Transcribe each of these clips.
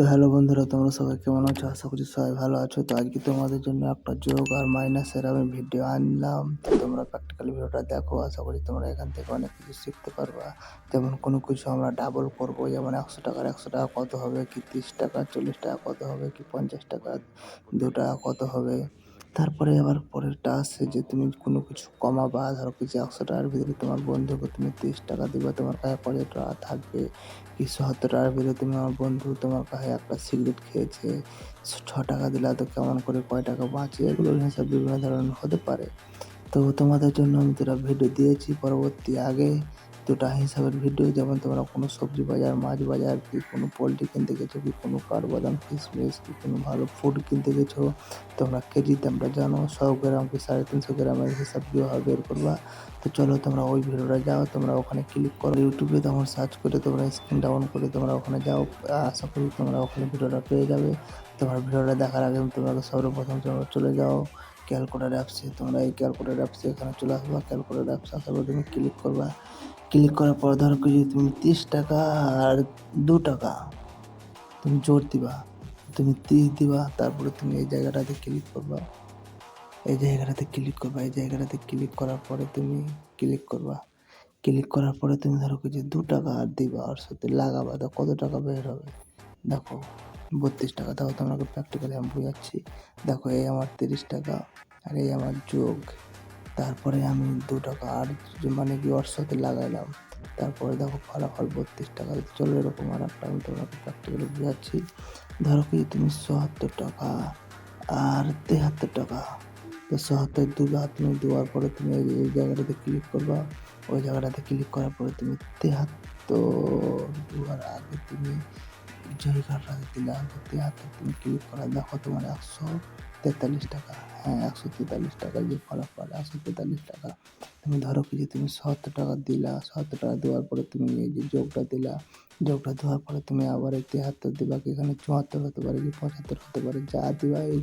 তো হ্যালো বন্ধুরা, তোমরা সবাই কেমন আছো? আশা করছি সবাই ভালো আছো। তো আজকে তোমাদের জন্য একটা যোগ আর মাইনাসের আমি ভিডিও আনলাম। তো তোমরা প্র্যাকটিক্যালি ভিডিওটা দেখো, আশা করি তোমরা এখান থেকে অনেক কিছু শিখতে পারবা। যেমন কোনো কিছু আমরা ডাবল করব, যেমন একশো টাকার একশো টাকা কত হবে, কি তিরিশ টাকা, চল্লিশ টাকা কত হবে, কি পঞ্চাশ টাকা দু টাকা কত হবে। তারপরে আবার পরেরটা আসছে যে তুমি কোনো কিছু কমাবা, ধরো কিছু একশো টাকার ভিতরে তোমার বন্ধুকে তুমি তিরিশ টাকা দিবা, তোমার কাছে পঞ্চাশ টাকা থাকবে। কি সত্তর টাকার ভিতরে তুমি আমার বন্ধু তোমার কাছে একটা সিগারেট খেয়েছে, ছ টাকা দিলে তো কেমন করে কয় টাকা বাঁচে এগুলো হিসাব বিভিন্ন ধরনের হতে পারে। তো তোমাদের জন্য আমি তোরা ভিডিও দিয়েছি, পরবর্তী আগে দুটা হিসাবের ভিডিও যেমন তোমরা কোনো সবজি বাজার, মাছ বাজার কি কোনো পোলট্রি কিনতে গেছো, কি কোনো কাঠবাদাম কিশমিশ কি কোনো ভালো ফুড কিনতে গেছো, তোমরা কেজি দামটা জানো শো গ্রাম কি সাড়ে তিনশো গ্রামের হিসাব কীভাবে বের করবা। তো চলো তোমরা ওই ভিডিওটা যাও, তোমরা ওখানে ক্লিক করো ইউটিউবে তখন সার্চ করে তোমরা স্ক্রিন ডাউন করে তোমরা ওখানে যাও, আশা করি তোমরা ওখানে ভিডিওটা পেয়ে যাবে। তোমার ভিডিওটা দেখার আগে তোমাকে সর্বপ্রথম তোমরা চলে যাও ক্যালকুলেটার অ্যাপসে তোমরা এই ক্যালকুলেটার অ্যাপসে এখানে চলে আসবা ক্যালকুলেটার অ্যাপস আসার পর তুমি ক্লিক করবা। ক্লিক করার পর ধরো কি যদি তুমি তিরিশ টাকা আর দু টাকা তুমি জোর দিবা, তুমি তিরিশ দিবা, তারপরে তুমি এই জায়গাটাতে ক্লিক করবা। এই জায়গাটাতে ক্লিক করবা, এই জায়গাটাতে ক্লিক করার পরে তুমি ক্লিক করবা। ক্লিক করার পরে তুমি ধরো কি যে দু টাকা আর দিবা, ওর সাথে লাগাবা তো কত টাকা বের হবে। দেখো, বত্রিশ টাকা তাও তোমাকে প্র্যাকটিক্যালি আমি বোঝাচ্ছি। দেখো, এই আমার তিরিশ টাকা আর এই আমার যোগ। তারপরে আমি দু টাকা আর মানে কি সাথে লাগাইলাম। তারপরে দেখো ফলাফল বত্রিশ টাকা চলো এরকম আর একটা আমি তোমাকে প্র্যাকটিক্যালি বোঝাচ্ছি। ধরো কি তুমি চুয়াত্তর টাকা আর তেহাত্তর টাকা। তো সহায়তায় দুবার তুমি দেওয়ার পরে তুমি এই জায়গাটাতে ক্লিক করবা। ওই জায়গাটাতে ক্লিক করার পরে তুমি তেহাত্তর দেওয়ার আগে তুমি দিলে। আগে তেহাত্তর তুমি ক্লিক করা। দেখো তোমার একশো তেতাল্লিশ টাকা হ্যাঁ একশো তেতাল্লিশ টাকা যে ফলাফল, একশো তেতাল্লিশ টাকা। তুমি ধরো কি যে তুমি সত্তর টাকা দিলা, সত্তর টাকা দেওয়ার পরে তুমি এই যে যোগটা দিলা, যোগটা দেওয়ার পরে তুমি আবার এই তেহাত্তর দিবা কি এখানে চুয়াত্তর হতে পারে কি পঁচাত্তর হতে পারে, যা দিবা এই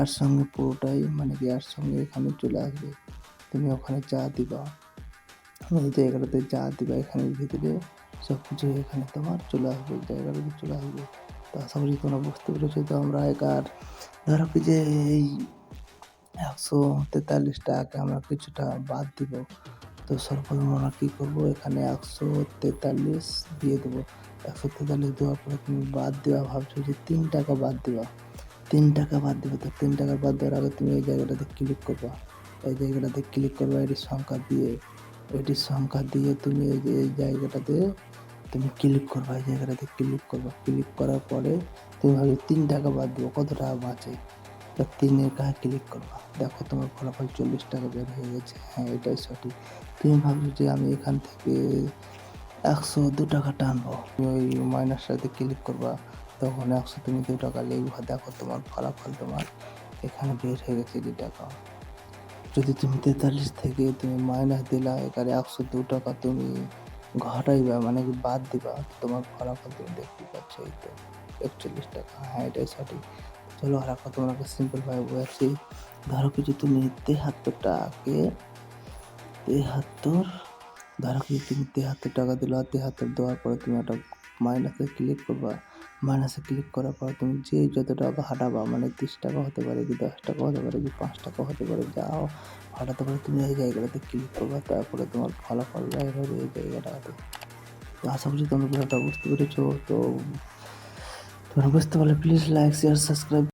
এর সঙ্গে পুরোটাই মানে কি এর সঙ্গে এখানে চলে আসবে। তুমি ওখানে যা দিবা এই জায়গাটাতে যা দিবা এখানের ভিতরে সব কিছু এখানে তোমার চলে আসবে জায়গাটাতে চলে আসবে। তো আশা করি তোমরা বুঝতে পেরেছ তো আমরা একার ধরো কি যে এই একশো তেতাল্লিশ টাকাকে আমরা কিছুটা বাদ দিব, তো সর্বপ্রথম আমরা কী করব? এখানে একশো তেতাল্লিশ দিয়ে দেবো। একশো তেতাল্লিশ দেওয়ার পরে তুমি বাদ দেওয়া ভাবছ যে তিন টাকা বাদ দেওয়া। তিন টাকা বাদ দেবে, তো তিন টাকা বাদ দেওয়ার আগে তুমি এই জায়গাটাতে ক্লিক করবা। এই জায়গাটাতে ক্লিক করবা, এটির সংখ্যা দিয়ে। এটির সংখ্যা দিয়ে তুমি এই এই জায়গাটাতে তুমি ক্লিক করবা, এই জায়গাটাতে ক্লিক করবা। ক্লিক করার পরে তুমি ভাবছ তিন টাকা বাদ দেবো, কত টাকা বাঁচে? তা তিনের গায়ে ক্লিক করবা। দেখো তোমার ফলাফল চল্লিশ টাকা বের হয়ে গেছে। হ্যাঁ এটাই সঠিক। তুমি ভাবছ যে আমি এখান থেকে একশো দু টাকা টানবো। তুমি ওই মাইনাসটাতে ক্লিক করবা, তখন একশো তুমি দু টাকা লিখবা। দেখো তোমার ফলাফল তোমার এখানে বের হয়ে গেছে দু টাকা। যদি তুমি তেতাল্লিশ থেকে তুমি মাইনাস দিলা, এখানে একশো দু টাকা তুমি ঘটাইবা মানে কি বাদ দিবা, তোমার ফলাফল তুমি দেখতে পাচ্ছ এই তো। একচল্লিশ টাকা। হ্যাঁ এটাই সঠিক। চলো আর একটা তোমাকে সিম্পলভাবে বোঝাচ্ছি। ধরো কিছু তুমি তেহাত্তর টাকাকে, তেহাত্তর, ধরো কিছু তুমি তেহাত্তর টাকা দিলো আর তেহাত্তর দেওয়ার পরে তুমি একটা মাইনাসে ক্লিক করবা, মাইনাসে ক্লিক করার পর তুমি যে যত টাকা হাঁটাবা মানে তিরিশ টাকা হতে পারে কি দশ টাকা হতে পারে কি পাঁচ টাকা হতে পারে, যাও হাঁটাতে পারে তুমি এই জায়গাটাতে ক্লিক করবা, তারপরে তোমার ফলাফল হবে এই জায়গাটাতে। তো আশা করছি তোমরা বুঝতে পেরেছ, তো তোমরা বুঝতে পারলে প্লিজ লাইক শেয়ার সাবস্ক্রাইব